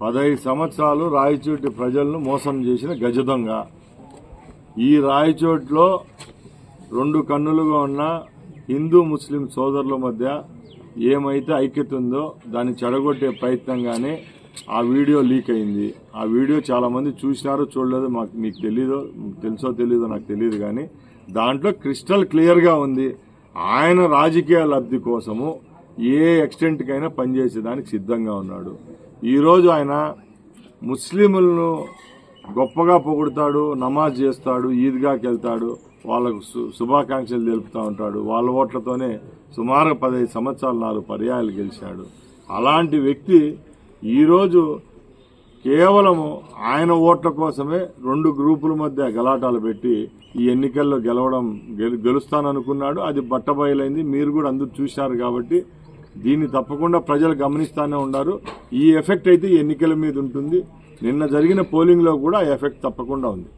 పదహైదు సంవత్సరాలు రాయచోటి ప్రజలను మోసం చేసిన గజదొంగ. ఈ రాయచోట్లో రెండు కన్నులుగా ఉన్న హిందూ ముస్లిం సోదరుల మధ్య ఏమైతే ఐక్యత ఉందో దాన్ని చెడగొట్టే ప్రయత్నంగానే ఆ వీడియో లీక్ అయింది. ఆ వీడియో చాలామంది చూసినారో చూడలేదో మాకు మీకు తెలీదో మీకు తెలుసో తెలీదో నాకు తెలియదు కానీ దాంట్లో క్రిస్టల్ క్లియర్గా ఉంది. ఆయన రాజకీయ లబ్ధి కోసము ఏ ఎక్స్టెంట్కైనా పనిచేసేదానికి సిద్ధంగా ఉన్నాడు. ఈరోజు ఆయన ముస్లింలను గొప్పగా పొగుడుతాడు నమాజ్ చేస్తాడు ఈద్గాకి వెళ్తాడు వాళ్ళకు శు- శుభాకాంక్షలు తెలుపుతూ ఉంటాడు. వాళ్ళ ఓట్లతోనే సుమారు పదహైదు సంవత్సరాలు నాలుగు పర్యాయాలు గెలిచాడు. అలాంటి వ్యక్తి ఈరోజు కేవలము ఆయన ఓట్ల కోసమే రెండు గ్రూపుల మధ్య గలాటాలు పెట్టి ఈ ఎన్నికల్లో గెలవడం గెలు గెలుస్తాననుకున్నాడు. అది బట్టబయలైంది. మీరు కూడా అందరూ చూశారు కాబట్టి దీన్ని తప్పకుండా ప్రజలు గమనిస్తానే ఉన్నారు ఈ ఎఫెక్ట్ అయితే ఎన్నికల మీద ఉంటుంది. నిన్న జరిగిన పోలింగ్లో కూడా ఆ ఎఫెక్ట్ తప్పకుండా ఉంది.